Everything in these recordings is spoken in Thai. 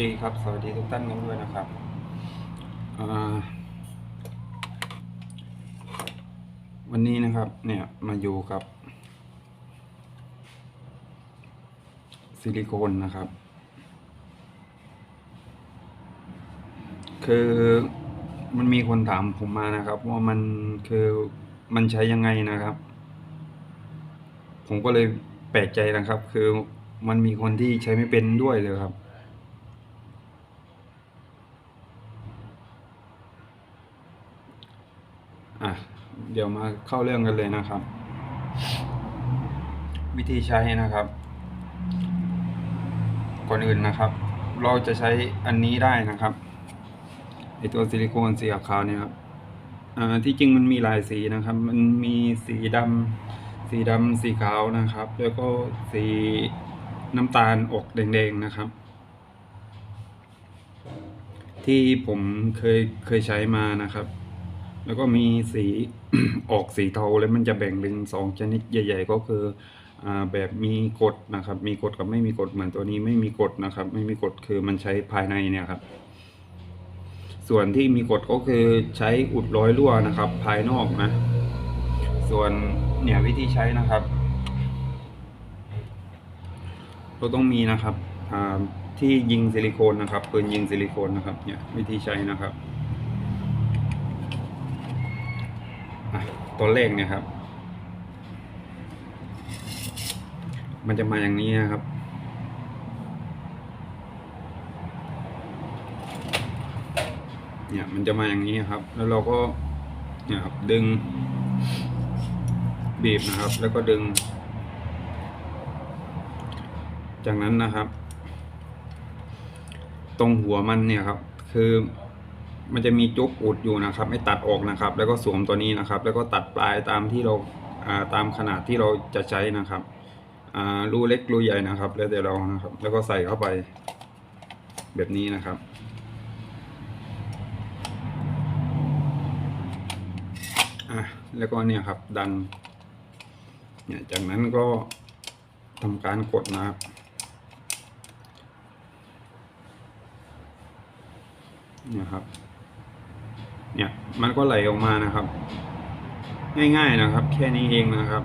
ดีครับ สวัสดีทุกท่านกันด้วยนะครับ วันนี้นะครับเนี่ยมาอยู่กับ ซิลิโคนนะครับ คือมันมีคนถามผมมานะครับ ว่ามันคือมันใช้ยังไงนะครับ ผมก็เลยแปลกใจนะครับ คือมันมีคนที่ใช้ไม่เป็นด้วยเลยครับ อะ เดี๋ยวมาเข้าเรื่องกันเลยนะครับ วิธีใช้นะครับ ก่อนอื่นนะครับ เราจะใช้อันนี้ได้นะครับไอตัวซิลิโคนสีขาวเนี่ยครับที่จริงมันมีหลายสีนะครับ มันมีสีดำสีดำสีขาวนะครับ แล้วก็สีน้ำตาลออกแดงๆนะครับ ที่ผมเคยเคยใช้มานะครับ แล้วก็มีสีออกสีเทาแล้วมันจะแบ่งเป็นสองชนิดใหญ่ ๆ ก็คืออแบบมีกฎนะครับ มีกฎกับไม่มีกฎเหมือนตัวนี้ไม่มีกฎนะครับ ไม่มีกฎคือมันใช้ภายในเนี่ยครับ ส่วนที่มีกฎก็คือใช้อุดร้อยรั่วนะครับ ภายนอกนะ ส่วนเนี่ยวิธีใช้นะครับเราต้องมีนะครับที่ยิงซิลิโคนนะครับปืนยิงซิลิโคนนะครับเนี่ยวิธีใช้นะครับ อะ ตัวเลขเนี่ยครับ มันจะมาอย่างนี้นะครับ เนี่ยมันจะมาอย่างนี้ครับ แล้วเราก็เนี่ยครับดึง บีบนะครับ แล้วก็ดึง จากนั้นนะครับ ตรงหัวมันเนี่ยครับ คือ มันจะมีจุกอุดอยู่นะครับ ไม่ตัดออกนะครับ แล้วก็สวมตัวนี้นะครับ แล้วก็ตัดปลายตามที่เราตามขนาดที่เราจะใช้นะครับรูเล็กรูใหญ่นะครับ แล้วแต่เรานะครับ แล้วก็ใส่เข้าไปแบบนี้นะครับอะแล้วก็เนี่ยครับดันเนี่ยจากนั้นก็ทำการกดนะครับเนี่ยครับ เนี่ยมันก็ไหลออกมานะครับ ง่ายๆนะครับ แค่นี้เองนะครับ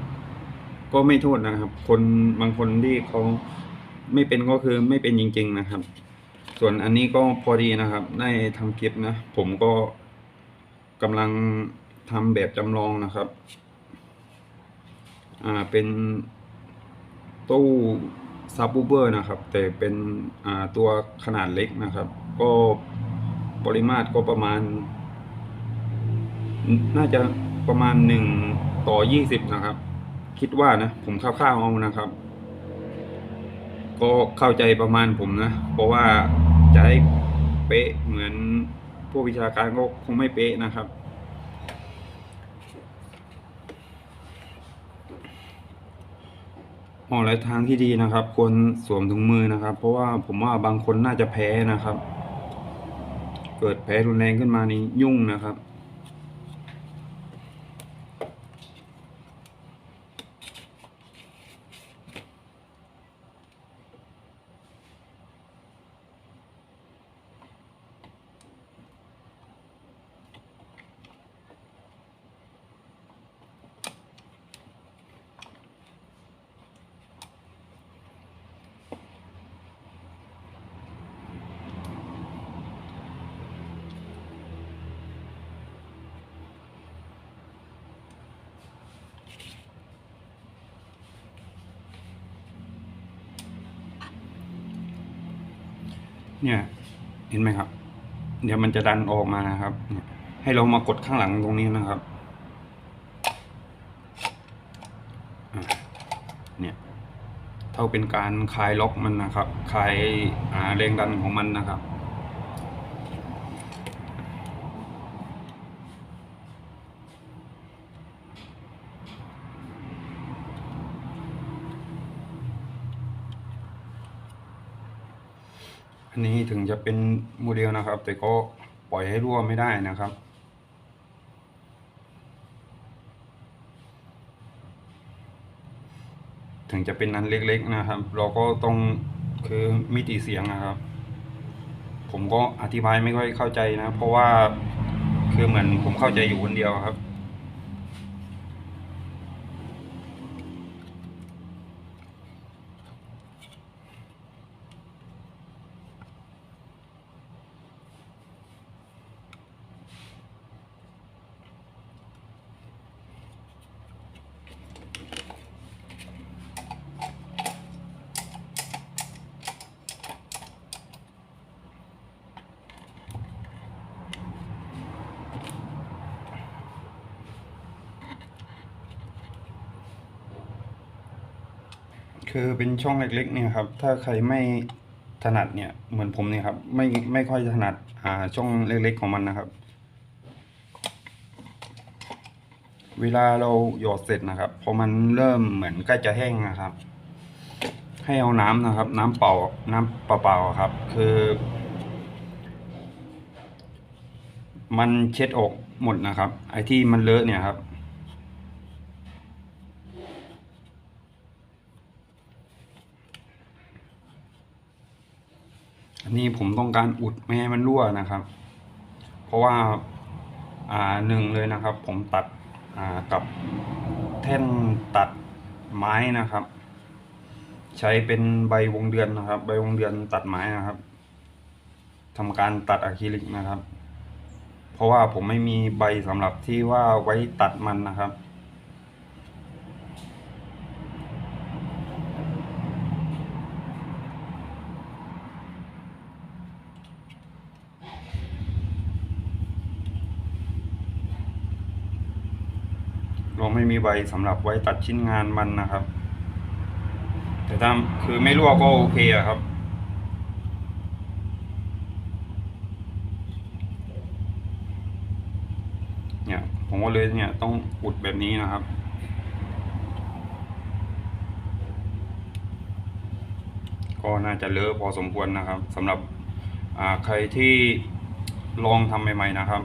ก็ไม่โทษนะครับ คนบางคนที่เขาไม่เป็นก็คือไม่เป็นจริง ๆนะครับ ส่วนอันนี้ก็พอดีนะครับ ได้ทำคลิปนะผมก็กำลังทำแบบจำลองนะครับ อ่าเป็นตู้ซับวูเบอร์นะครับ แต่เป็นอ่าตัวขนาดเล็กนะครับ ก็ปริมาตรก็ประมาณ น่าจะประมาณหนึ่งต่อยี่สิบนะครับ คิดว่านะ ผมคร่าวๆเอานะครับ ก็เข้าใจประมาณผมนะ เพราะว่าจะให้เป๊ะเหมือนพวกวิชาการก็คงไม่เป๊ะนะครับหอหลายทางที่ดีนะครับ ควรสวมถุงมือนะครับ เพราะว่าผมว่าบางคนน่าจะแพ้นะครับ เกิดแพ้รุนแรงขึ้นมานี่ยุ่งนะครับ เนี่ย เห็นไหมครับ เดี๋ยวมันจะดันออกมานะครับ ให้เรามากดข้างหลังตรงนี้นะครับเนี่ยเท่าเป็นการคลายล็อกมันนะครับ คลายแรงดันของมันนะครับ อันนี้ถึงจะเป็นโมเดลนะครับ แต่ก็ปล่อยให้รั่วไม่ได้นะครับ ถึงจะเป็นนั้นเล็กๆนะครับ เราก็ต้องคือมิติเสียงนะครับ ผมก็อธิบายไม่ค่อยเข้าใจนะ เพราะว่าคือเหมือนผมเข้าใจอยู่คนเดียวครับ คือเป็นช่องเล็กๆเนี่ยครับ ถ้าใครไม่ถนัดเนี่ย เหมือนผมเนี่ยครับ ไม่ไม่ค่อยถนัดอ่าช่องเล็กๆของมันนะครับ เวลาเราหยอดเสร็จนะครับ พอมันเริ่มเหมือนใกล้จะแห้งนะครับ ให้เอาน้ำนะครับ น้ำเปล่า น้ำเปล่าๆครับ คือ มันเช็ดออกหมดนะครับ ไอ้ที่มันเลอะเนี่ยครับ อันนี้ผมต้องการอุดไม่ให้มันรั่วนะครับ เพราะว่าอ่าหนึ่งเลยนะครับ ผมตัดอ่ากับแท่นตัดไม้นะครับ ใช้เป็นใบวงเดือนนะครับ ใบวงเดือนตัดไม้นะครับทำการตัดอะคริลิกนะครับ เพราะว่าผมไม่มีใบสำหรับที่ว่าไว้ตัดมันนะครับ มีใบสำหรับไว้ตัดชิ้นงานมันนะครับ แต่ถ้าคือไม่รั่วก็โอเคอะครับเนี่ยผมก็เลยเนี่ยต้องอุดแบบนี้นะครับก็น่าจะเลอะพอสมควรนะครับสำหรับใครที่ลองทำใหม่ๆนะครับ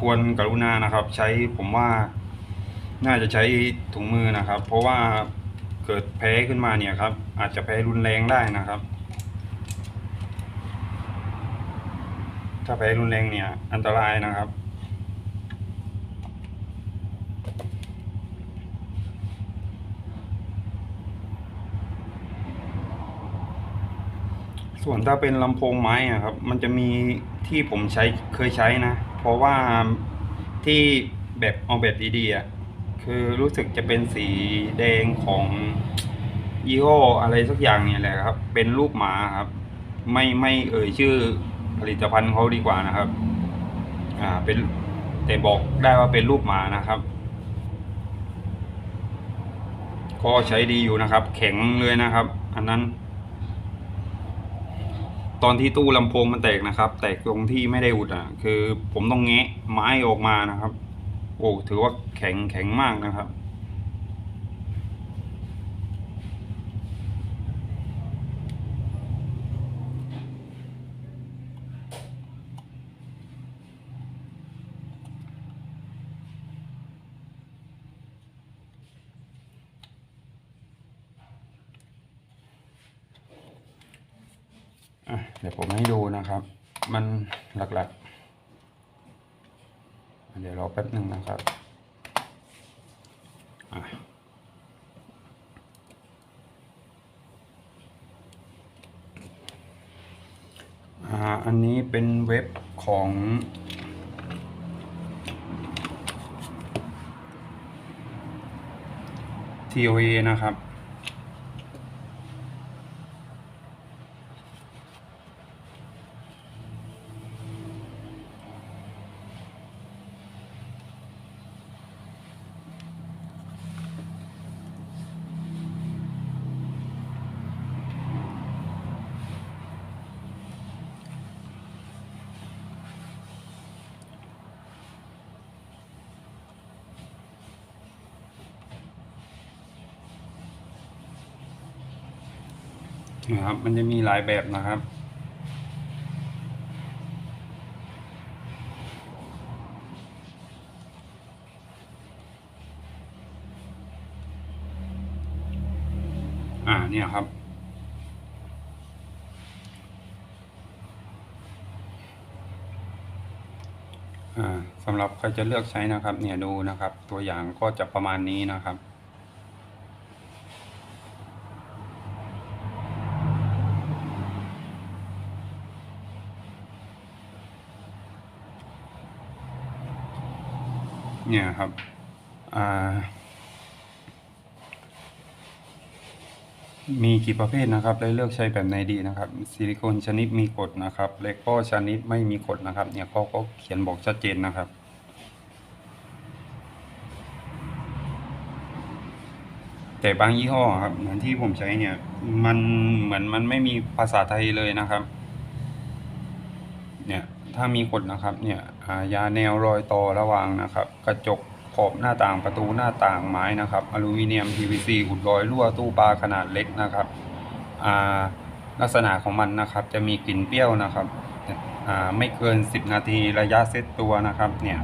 ควรกรุณานะครับ ใช้ผมว่า น่าจะใช้ถุงมือนะครับ เพราะว่าเกิดแพ้ขึ้นมาเนี่ยครับ อาจจะแพ้รุนแรงได้นะครับ ถ้าแพ้รุนแรงเนี่ย อันตรายนะครับส่วนถ้าเป็นลำโพงไม้อะครับ มันจะมีที่ผมใช้เคยใช้นะ เพราะว่าที่แบบเอาแบบดีๆอะ คือรู้สึกจะเป็นสีแดงของยี่ห้ออะไรสักอย่างเนี่ยแหละครับ เป็นรูปหมาครับ ไม่ไม่เอ่ยชื่อผลิตภัณฑ์เขาดีกว่านะครับ อ่าเป็นแต่บอกได้ว่าเป็นรูปหมานะครับก็ใช้ดีอยู่นะครับ แข็งเลยนะครับ อันนั้น ตอนที่ตู้ลำโพงมันแตกนะครับ แตกตรงที่ไม่ได้อุดอะ คือผมต้องแงะไม้ออกมานะครับ โอ้ถือว่าแข็งแข็งมากนะครับ เดี๋ยวผมให้ดูนะครับ มันหลักๆ เดี๋ยวรอแป๊บหนึ่งนะครับอ่าอันนี้เป็นเว็บของ TOA นะครับ นะครับ มันจะมีหลายแบบนะครับ อ่าเนี่ยครับ อ่าสำหรับใครจะเลือกใช้นะครับ เนี่ยดูนะครับ ตัวอย่างก็จะประมาณนี้นะครับ เนี่ยครับมีกี่ประเภทนะครับและเลือกใช้แบบไหนดีนะครับซิลิโคนชนิดมีกรดนะครับและก็ชนิดไม่มีกรดนะครับ เนี่ยเขาก็เขียนบอกชัดเจนนะครับแต่บางยี่ห้อครับเหมือนที่ผมใช้เนี่ย มันเหมือนมันไม่มีภาษาไทยเลยนะครับ ถ้ามีกฎนะครับเนี่ยยาแนวรอยต่อระหว่างนะครับ กระจกขอบหน้าต่างประตูหน้าต่างไม้นะครับอลูมิเนียม PVC อุดรอยรั่วตู้ปลาขนาดเล็กนะครับอ่าลักษณะของมันนะครับ จะมีกลิ่นเปรี้ยวนะครับไม่เกิน 10 นาทีระยะเซตตัวนะครับเนี่ย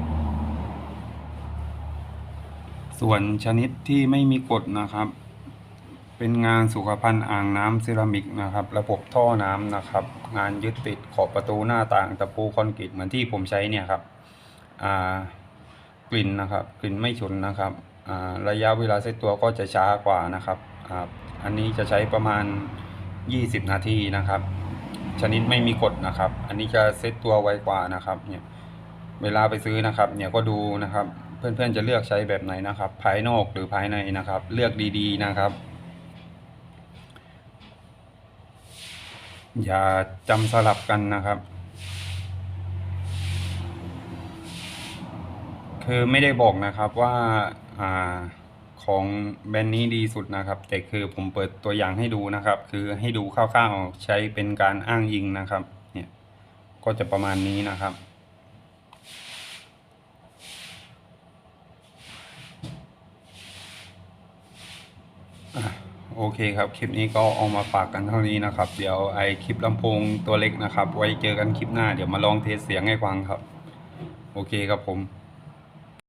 ส่วนชนิดที่ไม่มีกฎนะครับ เป็นงานสุขภัณฑ์อ่างน้ำเซรามิกนะครับ ระบบท่อน้ำนะครับ งานยึดติดขอบประตูหน้าต่างตะปูคอนกรีตเหมือนที่ผมใช้เนี่ยครับกลิ่นนะครับกลิ่นไม่ฉุนนะครับระยะเวลาเซตตัวก็จะช้ากว่านะครับอ,อันนี้จะใช้ประมาณ 20 นาทีนะครับ ชนิดไม่มีกฎนะครับ อันนี้จะเซตตัวไวกว่านะครับเนี่ยเวลาไปซื้อนะครับเนี่ยก็ดูนะครับ เพื่อนๆจะเลือกใช้แบบไหนนะครับ ภายนอกหรือภายในนะครับ เลือกดีๆนะครับ อย่าจำสลับกันนะครับ คือไม่ได้บอกนะครับว่าอ่าของแบรนด์นี้ดีสุดนะครับ แต่คือผมเปิดตัวอย่างให้ดูนะครับ คือให้ดูคร่าวๆใช้เป็นการอ้างอิงนะครับ เนี่ย ก็จะประมาณนี้นะครับ อะ โอเคครับ คลิปนี้ก็เอามาฝากกันเท่านี้นะครับ เดี๋ยวไอคลิปลำโพงตัวเล็กนะครับ ไว้เจอกันคลิปหน้า เดี๋ยวมาลองเทสเสียงให้ฟังครับ โอเคครับผม